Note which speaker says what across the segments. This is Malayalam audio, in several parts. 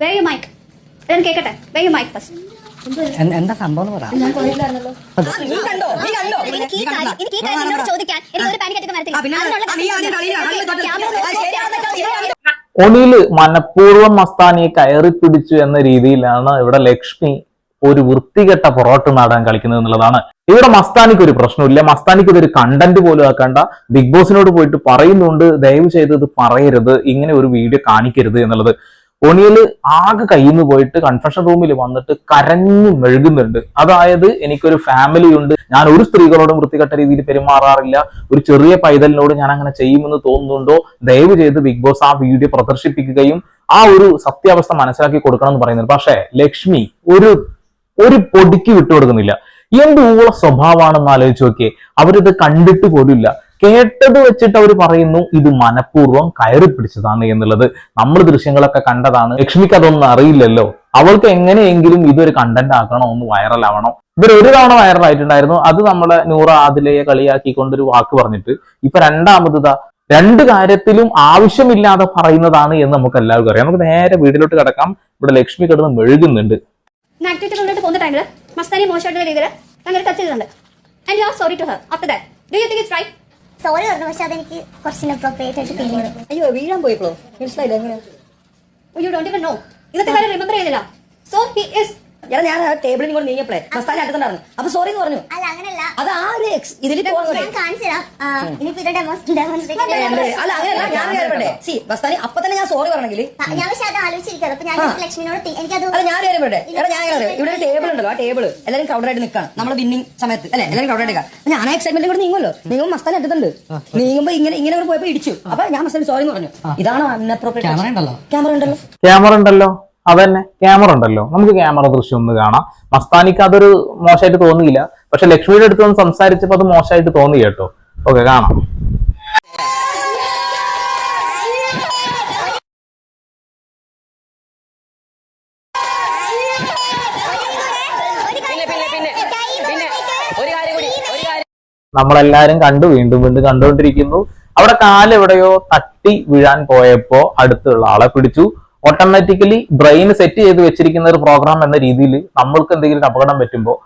Speaker 1: വേ യു മൈക്ക് ഞാൻ കേക്കട്ടെ. യു മൈക്ക് ഫസ്റ്റ്
Speaker 2: എന്ത്- സംഭവം പറ.
Speaker 3: മനഃപൂർവം മസ്താനിയെ കയറി പിടിച്ചു എന്ന രീതിയിലാണ് ഇവിടെ ലക്ഷ്മി ഒരു വൃത്തികെട്ട പൊറോട്ട് നാടകം കളിക്കുന്നത് എന്നുള്ളതാണ്. ഇവിടെ മസ്താനിക്ക് ഒരു പ്രശ്നമില്ല മസ്താനിക്ക് ഇതൊരു കണ്ടന്റ് പോലും ആക്കണ്ട. ബിഗ് ബോസിനോട് പോയിട്ട് പറയുന്നുണ്ട്. ദയവ് ചെയ്ത് ഇത് പറയരുത്. ഇങ്ങനെ ഒരു വീഡിയോ കാണിക്കരുത് എന്നുള്ളത്. ഒണിയിൽ ആകെ കയ്യിൽ നിന്ന് പോയിട്ട് കൺഫെഷൻ റൂമിൽ വന്നിട്ട് കരഞ്ഞു മെഴുകുന്നുണ്ട്. അതായത് എനിക്കൊരു ഫാമിലി ഉണ്ട്. ഞാൻ ഒരു സ്ത്രീകളോടും വൃത്തികെട്ട രീതിയിൽ പെരുമാറാറില്ല. ഒരു ചെറിയ പൈതലിനോട് ഞാൻ അങ്ങനെ ചെയ്യുമെന്ന് തോന്നുന്നുണ്ടോ? ദയവ് ചെയ്ത് ബിഗ് ബോസ് ആ വീഡിയോ പ്രദർശിപ്പിക്കുകയും ആ ഒരു സത്യാവസ്ഥ മനസ്സിലാക്കി കൊടുക്കണം എന്ന് പറയുന്നത് പക്ഷേ ലക്ഷ്മി ഒരു ഒരു പൊടിക്ക് വിട്ടുകൊടുക്കുന്നില്ല. എന്ത് ഊള സ്വഭാവമാണെന്ന് ആലോചിച്ച് നോക്കിയേ. അവരിത് കണ്ടിട്ട് പോലുമില്ല. കേട്ടത് വെച്ചിട്ട് അവർ പറയുന്നു ഇത് മനഃപൂർവം കയറി പിടിച്ചതാണ് എന്നുള്ളത്. നമ്മൾ ദൃശ്യങ്ങളൊക്കെ കണ്ടതാണ്. ലക്ഷ്മിക്ക് അതൊന്നും അറിയില്ലല്ലോ. അവൾക്ക് എങ്ങനെയെങ്കിലും ഇതൊരു കണ്ടന്റ് ആക്കണോ ഒന്ന് വൈറലാവണം ഇവർ ഒരു തവണ വൈറലായിട്ടുണ്ടായിരുന്നു അത് നമ്മളെ നൂറ ആദിലയെ കളിയാക്കിക്കൊണ്ടൊരു വാക്ക് പറഞ്ഞിട്ട്. ഇപ്പൊ രണ്ടാമത് രണ്ട് കാര്യത്തിലും ആവശ്യമില്ലാതെ പറയുന്നതാണ് എന്ന് നമുക്ക് എല്ലാവർക്കും അറിയാം. നമുക്ക് നേരെ വീട്ടിലോട്ട് കിടക്കാം. ഇവിടെ ലക്ഷ്മി കിടന്ന് മെഴുകുന്നുണ്ട്.
Speaker 1: ഞാൻ പോകുന്ന ടൈമിൽ മസ്താനി മോശമായിട്ടുള്ള രീതിയിൽ അങ്ങനെ ടച്ച് ചെയ്തിട്ടുണ്ട്. And you are sorry to her after that do you think it's right
Speaker 4: sorry പറഞ്ഞു പക്ഷെ അതെനിക്ക് കുറച്ച് ഇൻഅപ്രോപ്രിയേറ്റ് ആയിട്ട് ഫീൽ ചെയ്തു.
Speaker 5: അയ്യോ വീഴാൻ പോയപ്പോഴോ? മനസ്സിലായില്ല എങ്ങനെ
Speaker 1: യു ഡോണ്ട് ഇവൻ നോ ഇന്നത്തെ കാര്യം റിമെമ്പർ ചെയ്തില്ല സോ ഹി ഇസ്
Speaker 5: എടാ ഞാൻ ആ ടേബിളിൽ കൂടെ നീങ്ങിയപ്പോഴേ മസ്താനി അടുത്തുണ്ടായിരുന്നു. അപ്പൊ സോറി എന്ന് പറഞ്ഞു.
Speaker 4: അല്ല അങ്ങനല്ല.
Speaker 5: അത് ആ ഒരു ഇതിൽ
Speaker 4: ഞാൻ ആ,
Speaker 5: അല്ല അങ്ങനെയല്ല ഞാൻ പറയട്ടെ. സി മസ്താനി അപ്പൊ തന്നെ ഞാൻ സോറി പറഞ്ഞെങ്കിൽ
Speaker 4: ഞാൻ ഞാൻ
Speaker 5: അല്ല ഞാൻ കാര്യം പറയട്ടെ. എടാ ഞാൻ കാര്യം ഇവിടെ ഒരു ടേബിൾ ഉണ്ടല്ലോ ആ ടേബിൾ എല്ലാവരും കൗണ്ടറായിട്ട് നിൽക്കാം നമ്മുടെ വിന്നിങ് സമയത്ത്. അല്ലെ എല്ലാവരും കൗണ്ടറായിട്ട് നിൽക്കാം ഞാൻ ഞാൻ എക്സൈറ്റ്മെന്റ് കൂടെ നീങ്ങുമല്ലോ. നീങ്ങുമ്പോൾ മസ്താനി അടുത്തുണ്ട്. നീങ്ങുമ്പോ ഇങ്ങനെ ഇങ്ങനെ കൂടെ പോയപ്പോ ഇടിച്ചു. അപ്പൊ ഞാൻ മസ്താനി സോറി എന്ന് പറഞ്ഞു. ഇതാണ്
Speaker 2: ക്യാമറ ഉണ്ടല്ലോ.
Speaker 5: ക്യാമറ ഉണ്ടല്ലോ.
Speaker 3: ക്യാമറ ഉണ്ടല്ലോ. അതന്നെ ക്യാമറ ഉണ്ടല്ലോ. നമുക്ക് ക്യാമറ ദൃശ്യം ഒന്ന് കാണാം. മസ്താനിക്ക് അതൊരു മോശമായിട്ട് തോന്നിയില്ല. പക്ഷെ ലക്ഷ്മിയുടെ അടുത്ത് ഒന്ന് സംസാരിച്ചപ്പോൾ അത് മോശമായിട്ട് തോന്നി കേട്ടോ. ഓക്കെ കാണാം. നമ്മളെല്ലാരും കണ്ടു വീണ്ടും വീണ്ടും കണ്ടുകൊണ്ടിരിക്കുന്നു. അവിടെ കാലെവിടെയോ തട്ടി വീഴാൻ പോയപ്പോ അടുത്തുള്ള ആളെ പിടിച്ചു. ഓട്ടോമാറ്റിക്കലി ബ്രെയിൻ സെറ്റ് ചെയ്ത് വെച്ചിരിക്കുന്ന ഒരു പ്രോഗ്രാം എന്ന രീതിയിൽ നമ്മൾക്ക് എന്തെങ്കിലും അപകടം പറ്റുമ്പോൾ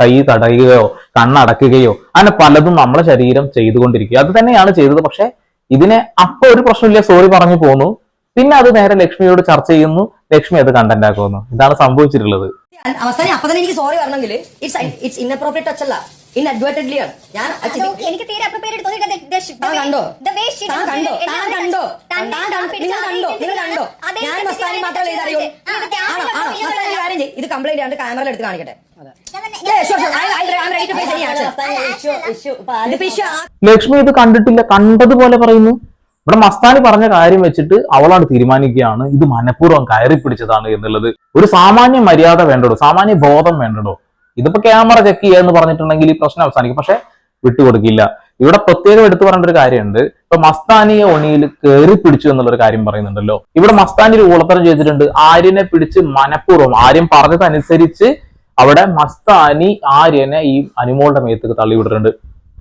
Speaker 3: കൈ തടയുകയോ കണ്ണടക്കുകയോ അങ്ങനെ പലതും നമ്മളെ ശരീരം ചെയ്തുകൊണ്ടിരിക്കുക അത് തന്നെയാണ് ചെയ്തത്. പക്ഷെ ഇതിനെ അപ്പൊ ഒരു പ്രശ്നമില്ല. സോറി പറഞ്ഞു പോന്നു. പിന്നെ അത് നേരെ ലക്ഷ്മിയോട് ചർച്ച ചെയ്യുന്നു. ലക്ഷ്മി അത് കണ്ടന്റ് ആക്കുന്നു. ഇതാണ് സംഭവിച്ചിട്ടുള്ളത്.
Speaker 5: അവസാനം അപ്പൊ തന്നെ എനിക്ക് സോറി പറഞ്ഞെങ്കിൽ ഇറ്റ്സ് ഇറ്റ്സ് ഇൻഅപ്രോപ്രിയേറ്റ് ടച്ച് അല്ല. ഇൻഅഡ്വേർട്ടഡ്ലി ആണ് ഞാൻ
Speaker 1: എനിക്ക് തീരെ
Speaker 5: താൻ കണ്ടോ കണ്ടോ താൻ കണ്ടോ താൻ കണ്ടോ നിങ്ങൾ കണ്ടോ നിങ്ങൾ കണ്ടോ ഞാൻ മസ്താനി മാത്രമേ ഇത് അറിയൂ ആണോ ആണോ മസ്താനി കാര്യം ചെയ്യ ഇത് കംപ്ലൈന്റ് ആണ് ക്യാമറയിൽ എടുത്ത് കാണിക്കട്ടെ
Speaker 3: ലക്ഷ്മി ഇത് കണ്ടിട്ടില്ല കണ്ടതുപോലെ പറയുന്നു ഇവിടെ മസ്താനി പറഞ്ഞ കാര്യം വെച്ചിട്ട് അവളാണ് തീരുമാനിക്കുകയാണ് ഇത് മനഃപൂർവം കയറി പിടിച്ചതാണ് എന്നുള്ളത് ഒരു സാമാന്യ മര്യാദ വേണ്ടടോ സാമാന്യ ബോധം വേണ്ടടോ ഇതിപ്പോ ക്യാമറ ചെക്ക് ചെയ്യുക എന്ന് പറഞ്ഞിട്ടുണ്ടെങ്കിൽ ഈ പ്രശ്നം അവസാനിക്കും. പക്ഷെ വിട്ടുകൊടുക്കില്ല. ഇവിടെ പ്രത്യേകം എടുത്തു പറയേണ്ട ഒരു കാര്യമുണ്ട്. ഇപ്പൊ മസ്താനിയെ ഒണിയിൽ കയറി പിടിച്ചു എന്നുള്ളൊരു കാര്യം പറയുന്നുണ്ടല്ലോ. ഇവിടെ മസ്താനി ഒരു ഊളത്തരം ചെയ്തിട്ടുണ്ട്. ആര്യനെ പിടിച്ച് മനഃപൂർവം ആര്യം പറഞ്ഞതനുസരിച്ച് അവിടെ മസ്താനി ആര്യനെ ഈ അനുമോളുടെ മേത്തേക്ക് തള്ളിവിട്ടിട്ടുണ്ട്.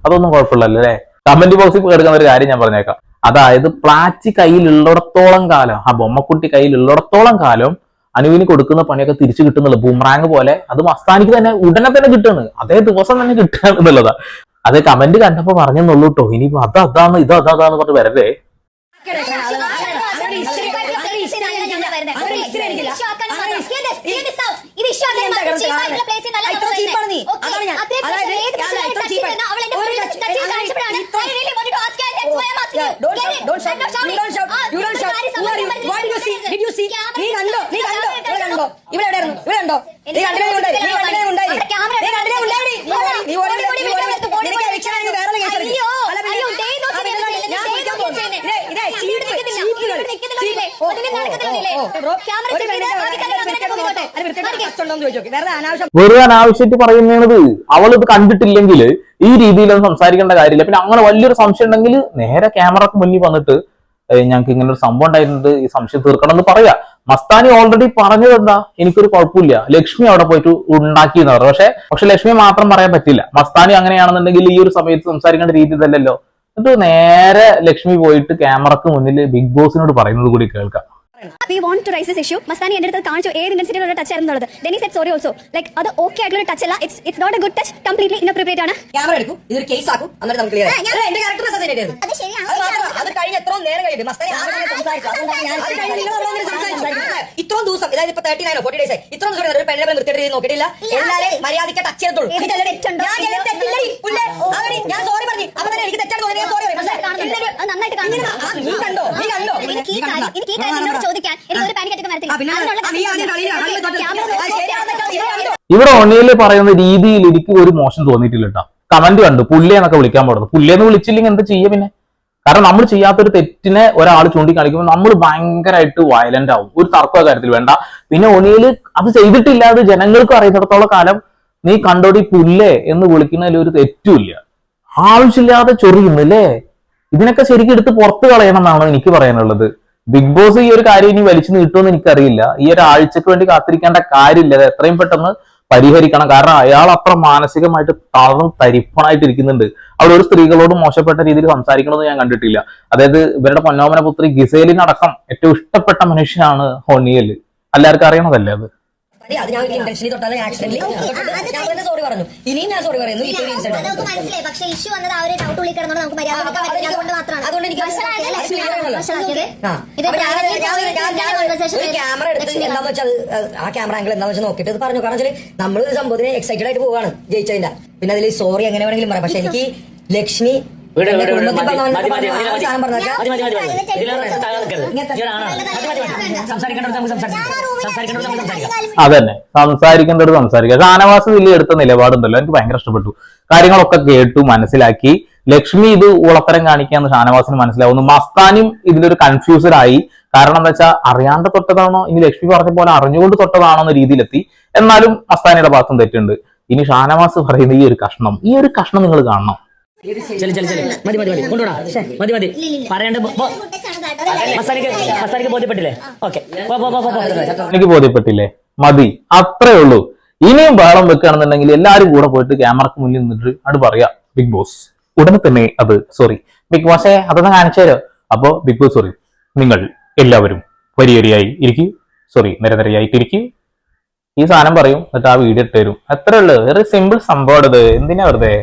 Speaker 3: അതൊന്നും കുഴപ്പമില്ലല്ലോ അല്ലേ? കമന്റ് ബോക്സിൽ കിടക്കുന്ന ഒരു കാര്യം ഞാൻ പറഞ്ഞേക്കാം. അതായത് പ്ലാച്ചി കയ്യിലുള്ളിടത്തോളം കാലം ആ ബൊമ്മക്കുട്ടി കയ്യിലുള്ളിടത്തോളം കാലം അനുവിന് കൊടുക്കുന്ന പണിയൊക്കെ തിരിച്ചു കിട്ടുന്നുള്ളൂ. ബൂമറാങ് പോലെ. അത് മസ്താനിക്ക് തന്നെ ഉടനെ തന്നെ കിട്ടുകയാണ്. അതേ ദിവസം തന്നെ കിട്ടുകയാണ് എന്നുള്ളതാ. അത് കമന്റ് കണ്ടപ്പോ പറഞ്ഞെന്നുള്ളൂ കേട്ടോ ഇനിയിപ്പോ അത് അതാണ് ഇത് അതാന്ന് പറഞ്ഞ്
Speaker 5: history- അങ്ങനെ history കണ്ടോ? നീ കണ്ടില്ലേ ഉണ്ടായി നീ ഉണ്ടായി നീ ഉണ്ടായി നീ ഓടി ആണെങ്കിൽ വേറെ കേസ്
Speaker 1: അയ്യോ, നോക്കി
Speaker 5: ഞാൻ വിളിക്കാൻ പോകുന്നു. ഇതേ, ഇതേ, വെറുതെ അനാവശ്യം
Speaker 3: വെറുതെ അനാവശ്യമായിട്ട് പറയുന്നത് അവൾ ഇത് കണ്ടിട്ടില്ലെങ്കിൽ ഈ രീതിയിലൊന്നും സംസാരിക്കേണ്ട കാര്യമില്ല. പിന്നെ അങ്ങനെ വലിയൊരു സംശയം ഉണ്ടെങ്കിൽ നേരെ ക്യാമറക്ക് മുന്നിൽ വന്നിട്ട് ഞങ്ങൾക്ക് ഇങ്ങനെ ഒരു സംഭവം ഉണ്ടായിരുന്നത് ഈ സംശയം തീർക്കണം എന്ന് പറയാ. മസ്താനി ഓൾറെഡി പറഞ്ഞത് എന്താ? എനിക്കൊരു കുഴപ്പമില്ല. ലക്ഷ്മി അവിടെ പോയിട്ട് ഉണ്ടാക്കി എന്ന് പറഞ്ഞു. പക്ഷെ പക്ഷെ ലക്ഷ്മി മാത്രം പറയാൻ പറ്റില്ല. മസ്താനി അങ്ങനെയാണെന്നുണ്ടെങ്കിൽ ഈ ഒരു സമയത്ത് സംസാരിക്കേണ്ട രീതി ഇതല്ലല്ലോ. എന്നിട്ട് നേരെ ലക്ഷ്മി പോയിട്ട് ക്യാമറക്ക് മുന്നിൽ ബിഗ് ബോസിനോട് പറയുന്നത് കൂടി കേൾക്കാം.
Speaker 1: We want to raise this issue Mastani എന്റെ അടുത്ത് കാണിച്ചു ഏത് ഇന്റൻസിറ്റിയിലുള്ള touch ആയിരുന്നുള്ളത് then set sorry also like അത് ഓക്കെ ആയിട്ടുള്ള ടച്ച് അല്ല. It's it's not a good touch completely inappropriate ആണ്.
Speaker 5: ക്യാമറ എടുക്കും. ഇതൊരു കേസ് ആക്കും. എന്നിട്ട് നമുക്ക് ക്ലിയർ എന്റെ ക്യാരക്ടർ അസസിനേറ്റ്
Speaker 4: അത് ശരിയാണ്.
Speaker 5: അത് കഴിഞ്ഞ എത്ര നേരം കഴിഞ്ഞു മസ്താനി ആരോടെങ്കിലും സംസാരിച്ചു. അതുകൊണ്ടാണ് ഞാൻ- അത് കഴിഞ്ഞ് നിങ്ങൾ നമ്മളോട് സംസാരിച്ചു. ഇത്രയും ദിവസം. ഇതായത് ഇപ്പൊ തേർട്ടി നയനോ ഫോർട്ടി ഡേയ്സ് ഇത്രയും ദിവസം ഒരു പെണ്ണെ നിർത്തിയിട്ട് നോക്കിയിട്ടില്ല. എന്നാലേ മര്യാദയ്ക്ക് ടച്ച്
Speaker 1: തെറ്റുണ്ടോ?
Speaker 5: ഞാൻ സോറി പറഞ്ഞു. അപ്പൊ തന്നെ എനിക്ക് തെറ്റാണ് തോന്നിയത് സോറി
Speaker 1: പറഞ്ഞു. നന്നായിട്ട്
Speaker 5: കാണുന്നു നീ കണ്ടോ? നീ കണ്ടോ?
Speaker 1: എനിക്ക് ഈ കാര്യം എനിക്ക്
Speaker 3: ഇവിടെ ഓൺലൈനിൽ പറയുന്ന രീതിയിൽ എനിക്ക് ഒരു മോശം തോന്നിയിട്ടില്ല കേട്ടോ. കമന്റ് കണ്ടു. പുള്ളിയെ എന്നൊക്കെ വിളിക്കാൻ പാടുന്നു. പുള്ളിയെന്ന് വിളിച്ചില്ലെങ്കിൽ എന്ത് ചെയ്യ പിന്നെ? കാരണം നമ്മൾ ചെയ്യാത്തൊരു തെറ്റിനെ ഒരാൾ ചൂണ്ടിക്കാണിക്കുമ്പോൾ നമ്മൾ ഭയങ്കരമായിട്ട് വയലന്റ് ആവും. ഒരു തർക്ക കാര്യത്തിൽ വേണ്ട. പിന്നെ ഒണിയിൽ അത് ചെയ്തിട്ടില്ല അത് ജനങ്ങൾക്ക് അറിയുന്നിടത്തോളം കാലം നീ കണ്ടോടി പുല്ലേ എന്ന് വിളിക്കുന്നതിൽ ഒരു തെറ്റുമില്ല ആവശ്യമില്ലാതെ ചൊറിയുന്നില്ലേ? ഇതിനൊക്കെ ശരിക്കും എടുത്ത് പുറത്ത് കളയണം എന്നാണ് എനിക്ക് പറയാനുള്ളത്. ബിഗ് ബോസ് ഈ ഒരു കാര്യം ഇനി വലിച്ചു നീട്ടുമെന്ന് എനിക്കറിയില്ല. ഈ ഒരു ആഴ്ചക്ക് വേണ്ടി കാത്തിരിക്കേണ്ട കാര്യമില്ല. അത് എത്രയും പെട്ടെന്ന് പരിഹരിക്കണം. കാരണം അയാൾ അത്ര മാനസികമായിട്ട് തളർന്ന് തരിപ്പണായിട്ട് ഇരിക്കുന്നുണ്ട് അവിടെ ഒരു സ്ത്രീകളോട് മോശപ്പെട്ട രീതിയിൽ സംസാരിക്കണമെന്ന് ഞാൻ കണ്ടിട്ടില്ല. അതായത് ഇവരുടെ പൊന്നോമന പുത്രി ഗിസേലിനടക്കം ഏറ്റവും ഇഷ്ടപ്പെട്ട മനുഷ്യനാണ് ഹോണിയൽ എല്ലാവർക്കും അറിയണതല്ലേ അത്?
Speaker 5: അതെ, ഞാൻ ഞാൻ തന്നെ സോറി പറഞ്ഞു. ഇനിയും ഞാൻ സോറി പറയുന്നു
Speaker 4: നമുക്ക് മനസ്സിലായി. പക്ഷെ ഇഷ്യൂ വന്നത് ആ ഒരു ഡൗട്ട് ഉള്ളിൽ കിടന്നോണ്ട് നമുക്ക് മര്യാദ പറ്റില്ല. അതുകൊണ്ട് മാത്രമാണ്.
Speaker 5: അതുകൊണ്ട് എനിക്ക് ഒരു. ക്യാമറ എടുത്ത് എന്താന്ന് വെച്ചാൽ ആ ക്യാമറ ആംഗിൾ എന്താന്ന് വെച്ചാൽ നോക്കിയിട്ട് പറഞ്ഞു. കാരണം വെച്ചാൽ നമ്മൾ സംഭവത്തിന് എക്സൈറ്റഡ് ആയിട്ട് പോവാണ് ജയിച്ചതിന്റെ. പിന്നെ അതിൽ സോറി എങ്ങനെ വേണമെങ്കിലും പറയാം. പക്ഷെ എനിക്ക് ലക്ഷ്മി
Speaker 6: വിട്, വിട്, വിട്,
Speaker 5: കുടുംബത്തിൽ
Speaker 6: മതി,
Speaker 5: പറഞ്ഞ-
Speaker 6: മതി, മതി,
Speaker 5: പറഞ്ഞ
Speaker 6: മതി,
Speaker 5: ആ
Speaker 6: മതി.
Speaker 5: സാധനം പറഞ്ഞാൽ
Speaker 6: മതി, മതി, മതി, മതി. താഴെ നിൽക്കരുത്.
Speaker 5: ഇങ്ങനത്തെ-
Speaker 6: മതി, മതി, മതി. സംസാരിക്കേണ്ടത് നമുക്ക് സംസാരിക്കാം. സംസാരിക്കേണ്ടത് നമുക്ക് സംസാരിക്കാം.
Speaker 3: അതന്നെ. സംസാരിക്കേണ്ടത് സംസാരിക്കുക ഷാനവാസ് വലിയ എടുത്ത നിലപാടുണ്ടല്ലോ. എനിക്ക് ഭയങ്കര ഇഷ്ടപ്പെട്ടു. കാര്യങ്ങളൊക്കെ കേട്ടു മനസ്സിലാക്കി. ലക്ഷ്മി ഇത് ഉളത്തരം കാണിക്കാന്ന് ഷാനവാസിന് മനസ്സിലാവുന്നു. മസ്താനും ഇതിലൊരു കൺഫ്യൂസഡ് ആയി. കാരണം എന്താ വെച്ചാൽ അറിയാണ്ട് തൊട്ടതാണോ? ഇനി ലക്ഷ്മി പറഞ്ഞ പോലെ അറിഞ്ഞുകൊണ്ട് തൊട്ടതാണോ എന്ന രീതിയിലെത്തി. എന്നാലും മസ്താനിയുടെ ഭാഗത്തും തെറ്റുണ്ട്. ഇനി ഷാനവാസ് പറയുന്ന ഈ ഒരു കഷ്ണം ഈ ഒരു കഷ്ണം നിങ്ങൾ കാണണം.
Speaker 6: ചെല്ലു ചെല്ലു ചെല്ലു മതി മതി മതി. കൊണ്ടുപോടാ മതി മതി. പറയണ്ട. ബോധ്യപ്പെട്ടില്ലേ? ഓക്കെ.
Speaker 3: എനിക്ക് ബോധ്യപ്പെട്ടില്ലേ? മതി. അത്രേ ഉള്ളൂ. ഇനിയും ബഹളം വെക്കുകയാണെന്നുണ്ടെങ്കിൽ എല്ലാവരും കൂടെ പോയിട്ട് ക്യാമറക്ക് മുന്നിൽ നിന്നിട്ട് അത് പറയാ. Bigg Boss. ഉടനെ തന്നെ അത് സോറി ബിഗ് ബോസേ അതൊന്ന് കാണിച്ചു തരോ? അപ്പോ ബിഗ് ബോസ് സോറി നിങ്ങൾ എല്ലാവരും വരിയരിയായി ഇരിക്കൂ. സോറി നിരനിരയായിട്ട് ഇരിക്കൂ ഈ സാധനം പറയും എന്നിട്ട് ആ വീഡിയോ ഇട്ട് തരും. അത്രേ ഉള്ളൂ. വെറി സിമ്പിൾ സംഭവം ഇത് എന്തിനാ വെറുതെ?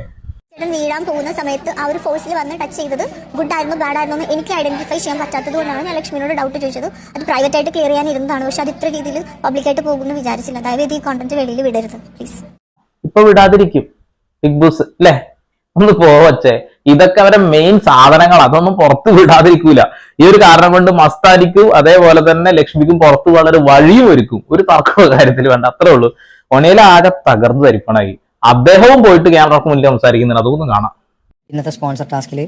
Speaker 4: വീഴാൻ പോകുന്ന സമയത്ത് ആ ഒരു ഫോഴ്സിൽ വന്ന് ടച്ച് ചെയ്തത് ഗുഡ് ആയിരുന്നു ബാഡ് ആയിരുന്നു എന്ന് എനിക്ക് ഐഡന്റിഫൈ ചെയ്യാൻ പറ്റാത്തത് കൊണ്ടാണ് ഞാൻ ലക്ഷ്മിയോട് ഡൗട്ട് ചോദിച്ചത്. അത് പ്രൈവറ്റ് ആയിട്ട് ക്ലിയർ ചെയ്യാൻ ഇരുന്നതാണ്. പക്ഷെ അത് ഇത്ര രീതിയിൽ പബ്ലിക്കായിട്ട് പോകുമെന്ന് വിചാരിച്ചില്ല. അതായത് ഈ കോണ്ടന്റ് വെളിയിൽ വിടരുത് പ്ലീസ്
Speaker 3: ഇപ്പൊ വിടാതിരിക്കും. ബിഗ് ബോസ് അല്ലേ ഒന്ന് പോവച്ചേ ഇതൊക്കെ അവരെ മെയിൻ സാധനങ്ങൾ അതൊന്നും പുറത്ത് വിടാതിരിക്കൂല. ഈ ഒരു കാരണം കൊണ്ട് മസ്താനിക്കും അതേപോലെ തന്നെ ലക്ഷ്മിക്കും പുറത്തു വളരെ വഴിയും ഒരുക്കും. ഒരു തർക്ക കാര്യത്തിൽ വേണ്ട. അത്രേ ഉള്ളൂ. ഒണയിലാകെ തകർന്നു തരിപ്പണായി. അദ്ദേഹവും പോയിട്ട് ക്യാമറക്ക് മുന്നിൽ സംസാരിക്കുന്നുണ്ട്. അതൊന്നും കാണാം.
Speaker 5: ഇന്നത്തെ സ്പോൺസർ ടാസ്കിൽ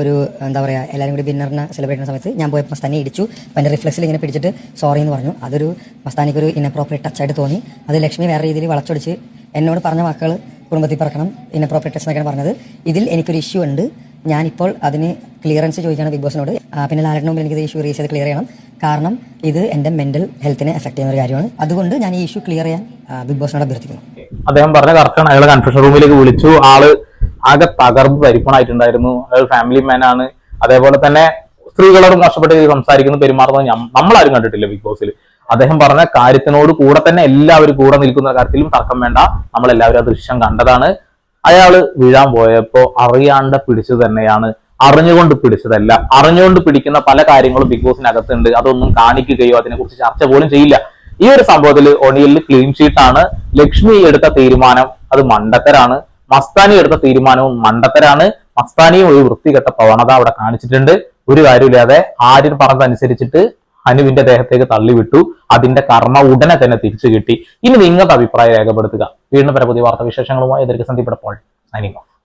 Speaker 5: ഒരു എന്താ പറയുക എല്ലാവരും കൂടി ഡിന്നറിനെ സെലിബ്രേറ്റ് ചെയ്യുന്ന സമയത്ത് ഞാൻ പോയപ്പോൾ മസ്താനെ ഇടിച്ചു. അപ്പം എന്റെ റിഫ്ലക്സിൽ ഇങ്ങനെ പിടിച്ചിട്ട് സോറി എന്ന് പറഞ്ഞു. അതൊരു മസ്താനിക്ക് ഒരു ടച്ച് ആയിട്ട് തോന്നി. അത് ലക്ഷ്മി വേറെ രീതിയിൽ വളച്ചൊടിച്ച് എന്നോട് പറഞ്ഞ വാക്കുകൾ കുടുംബത്തിൽ പറക്കണം ഇന്നപ്രോപ്പറേറ്റ് ടച്ച് എന്നൊക്കെയാണ് പറഞ്ഞത്. ഇതിൽ എനിക്കൊരു ഇഷ്യൂ ഉണ്ട്. ഞാനിപ്പോൾ അതിന് ക്ലിയറൻസ് ചോദിക്കുകയാണ് ബിഗ് ബോസിനോട്. പിന്നെ ലാലിന് മുമ്പിൽ എനിക്ക് ഇഷ്യൂ റീസ് ചെയ്ത് ക്ലിയർ ചെയ്യണം. കാരണം ഇത് എന്റെ മെന്റൽ ഹെൽത്തിനെ എഫക്ട് ചെയ്യുന്ന ഒരു കാര്യമാണ്. അതുകൊണ്ട് ഞാൻ ഈ ഇഷ്യൂ ക്ലിയർ ചെയ്യാൻ ബിഗ് ബോസിനോട് അഭ്യർത്ഥിക്കുന്നു.
Speaker 3: അദ്ദേഹം പറഞ്ഞ കറക്റ്റാണ് അയാളെ കൺഫ്യൂഷൻ റൂമിലേക്ക് വിളിച്ചു. ആൾ ആകെ തകർന്ന് പരിപ്പണായിട്ടുണ്ടായിരുന്നു. അയാൾ ഫാമിലി മാൻ ആണ്. അതേപോലെ തന്നെ സ്ത്രീകളോട് മോശപ്പെട്ട രീതിയിൽ സംസാരിക്കുന്നു പെരുമാറുന്നത് നമ്മളാരും കണ്ടിട്ടില്ല ബിഗ് ബോസിൽ അദ്ദേഹം പറഞ്ഞ കാര്യത്തിനോട് കൂടെ തന്നെ എല്ലാവരും കൂടെ നിൽക്കുന്ന കാര്യത്തിലും തർക്കം വേണ്ട. നമ്മൾ എല്ലാവരും ആ ദൃശ്യം കണ്ടതാണ്. അയാൾ വീഴാൻ പോയപ്പോ അറിയാണ്ട് പിടിച്ചു തന്നെയാണ്. അറിഞ്ഞുകൊണ്ട് പിടിച്ചതല്ല. അറിഞ്ഞുകൊണ്ട് പിടിക്കുന്ന പല കാര്യങ്ങളും ബിഗ് ബോസിനകത്തുണ്ട് അതൊന്നും കാണിക്കുകയോ അതിനെക്കുറിച്ച് ചർച്ച പോലും ചെയ്യില്ല. ഈ ഒരു സംഭവത്തിൽ ഒണിയലിൽ ക്ലീൻ ഷീറ്റ് ആണ്. ലക്ഷ്മി എടുത്ത തീരുമാനം അത് മണ്ടത്തരാണ്. മസ്താനി എടുത്ത തീരുമാനവും മണ്ടത്തരാണ്. മസ്താനിയും ഒരു വൃത്തികെട്ട പ്രവണത അവിടെ കാണിച്ചിട്ടുണ്ട്. ഒരു കാര്യമില്ലാതെ ആര്യൻ പറഞ്ഞതനുസരിച്ചിട്ട് അനുവിന്റെ ദേഹത്തേക്ക് തള്ളിവിട്ടു. അതിന്റെ കർമ്മ ഉടനെ തന്നെ തിരിച്ചു കിട്ടി ഇനി നിങ്ങളുടെ അഭിപ്രായം രേഖപ്പെടുത്തുക. വീണ്ടും പരപുതി വാർത്താ വിശേഷങ്ങളുമായി എതിർക്ക് സന്ധിപ്പെടുമ്പോൾ സൈനിങ് ഓഫ്